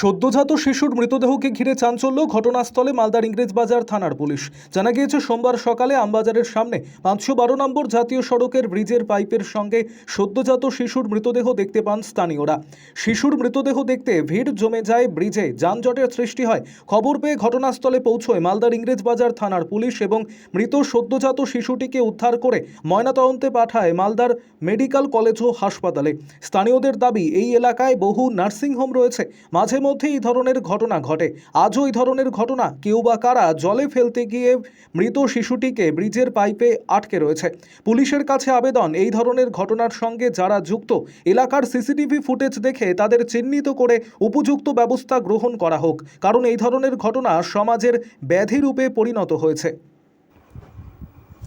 সদ্যজাত শিশুর মৃতদেহকে ঘিরে চাঞ্চল্য ঘটনাস্থলে মালদার ইংরেজ বাজার থানার পুলিশ। জানা গিয়েছে, সোমবার সকালে আমবাজারের সামনে পাঁচশো বারো নম্বর জাতীয় সড়কের ব্রিজের পাইপের সঙ্গে সদ্যজাত শিশুর মৃতদেহ দেখতে পান স্থানীয়রা। শিশুর মৃতদেহ দেখতে ভিড় জমে যায় ব্রিজে। যানজটের সৃষ্টি হয়। খবর পেয়ে ঘটনাস্থলে পৌঁছয় মালদার ইংরেজ বাজার থানার পুলিশ এবং মৃত সদ্যজাত শিশুটিকে উদ্ধার করে ময়নাতদন্তে পাঠায় মালদার মেডিকেল কলেজ ও হাসপাতালে। স্থানীয়দের দাবি, এই এলাকায় বহু নার্সিংহোম রয়েছে। মাঝে মধ্যে এই ধরনের ঘটনা ঘটে। আজও এই ধরনের ঘটনা। কেউ বা কারা জলে ফেলতে গিয়ে মৃত শিশুটিকে ব্রিজের পাইপে আটকে রয়েছে। পুলিশের কাছে আবেদন, এই ধরনের ঘটনার সঙ্গে যারা যুক্ত, এলাকার সিসিটিভি ফুটেজ দেখে তাদের চিহ্নিত করে উপযুক্ত ব্যবস্থা গ্রহণ করা হোক। কারণ এই ধরনের ঘটনা সমাজের ব্যাধি রূপে পরিণত হয়েছে।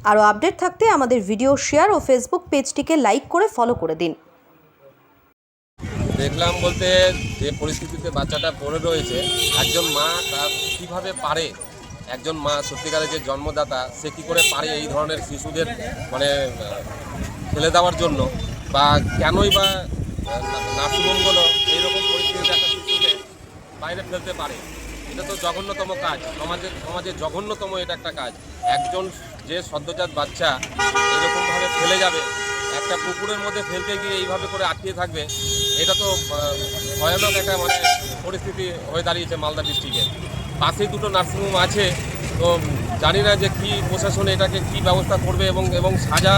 আরও আপডেট থাকতে আমাদের ভিডিও শেয়ার ও ফেসবুক পেজটিকে লাইক করে ফলো করে দিন। দেখলাম বলতে যে পরিস্থিতিতে বাচ্চাটা পড়ে রয়েছে, একজন মা তার কীভাবে পারে? একজন মা, সত্যিকারের যে জন্মদাতা, সে কী করে পারে এই ধরনের শিশুদের মানে ফেলে দেওয়ার জন্য? বা কেনই বা নার্সিংহোমগুলো এইরকম পরিস্থিতিতে একটা শিশুকে বাইরে ফেলতে পারে? এটা তো জঘন্যতম কাজ। সমাজের সমাজের জঘন্যতম এটা একটা কাজ। একজন যে সদ্যজাত বাচ্চা এরকমভাবে ফেলে যাবে, একটা পুকুরের মধ্যে ফেলতে গিয়ে এইভাবে করে আটকিয়ে থাকবে এটা তো ভয়ানক একটা মানে পরিস্থিতি হয়ে দাঁড়িয়েছে মালদা ডিস্ট্রিক্টে। পাশেই দুটো নার্সিংহোম আছে তো জানি না যে কি প্রশাসন এটাকে কি ব্যবস্থা করবে এবং এবং সাজা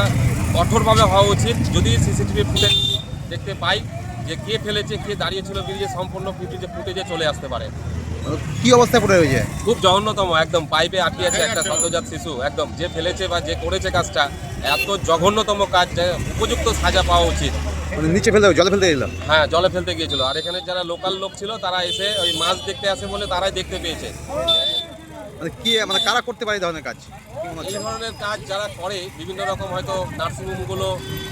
কঠোরভাবে হওয়া উচিত। যদি সিসিটিভি ফুটেজ দেখতে পাই যে কে ফেলেছে কে দাঁড়িয়েছিল বেরিয়ে সম্পূর্ণ ফুটেজে ফুটেজে চলে আসতে পারে। কি অবস্থায় পড়ে রয়েছে? খুব জঘন্যতম একদম পাইপে আটকে আছে একটা সদ্যজাত শিশু একদম। যে ফেলেছে বা যে করেছে কাজটা এত জঘন্যতম কাজ উপযুক্ত সাজা পাওয়া উচিত। মানে নিচে ফেলতে জলে ফেলতে দিলাম হ্যাঁ জলে ফেলতে গিয়েছিল। আর এখানে যারা লোকাল লোক ছিল তারা এসে ওই মাছ দেখতে আসে বলে তারাই দেখতে পেয়েছে। মানে কি মানে কারা করতে পারে এই ধরনের কাজ? এই ধরনের কাজ যারা করে বিভিন্ন রকম হয়তো নার্সিংহোমগুলো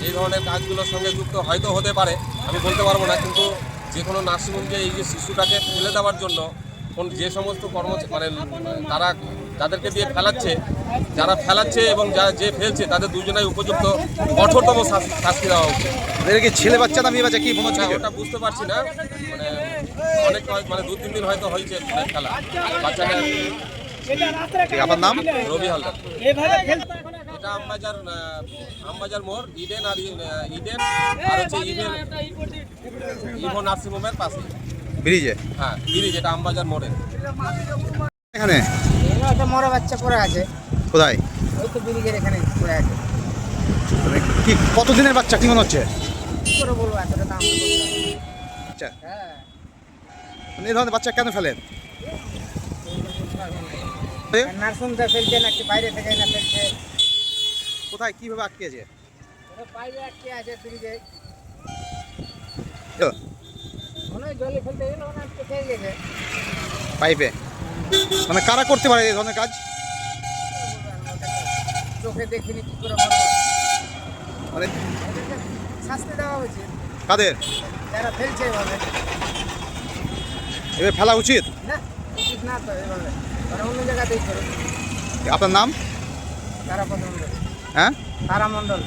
এই ধরনের কাজগুলোর সঙ্গে যুক্ত হয়তো হতে পারে আমি বলতে পারব না কিন্তু যে কোনো নার্সিংহোমকে এই যে শিশুটাকে ফেলে দেওয়ার জন্য কোন যে সমস্ত কর্ম মানে তারা যাদেরকে দিয়ে ফেলাচ্ছে যারা ফেলাচ্ছে এবং যারা যে ফেলছে তাদের দুজনাই উপযুক্ত কঠোরতম শাস্তি- দেওয়া উচিত। এদের কি ছেলে বাচ্চা না মেয়ে বাচ্চা কি মনে হচ্ছে ওটা বুঝতে পারছি না। মানে অনেক মানে দু তিন দিন হয়তো হয়েছে মানে খেলা। বাচ্চাটা আপনার নাম? রবি হালদার। এটা আমবাজার আমবাজার মোড় ইডেন আর ইডেন আর হচ্ছে ইভেন ইভো নার্সিংহোমের পাশে ব্রিজে? হ্যাঁ ব্রিজ এটা আমবাজার মোড়ের। এখানে? এখানে একটা মরা বাচ্চা পড়ে আছে। কোথায়? ওই তো ব্রিজের এখানে পড়ে আছে। মানে কি কতদিনের বাচ্চা কি মনে হচ্ছে? কি করে বলব এতটা দাম আচ্ছা। হ্যাঁ। মানে এই ধরনের বাচ্চা কেন ফেলেন? নার্সিংটা ফেলছে নাকি বাইরে থেকে না ফেলছে। কোথায় কীভাবে আটকেছে ওরা বাইরে আটকে আছে ব্রিজে। পাইপে? মানে কারা করতে পারে এই ধরনের কাজ? চোখে দেখিনি কি করে মানে শাস্তি দেওয়া উচিত। কাদের? যারা ফেলছে এভাবে। এবার ফেলা উচিত? না উচিত না তো এভাবে। ওরা অন্য জায়গাতেই আপনার নাম? তারা হ্যাঁ? তারা মণ্ডল।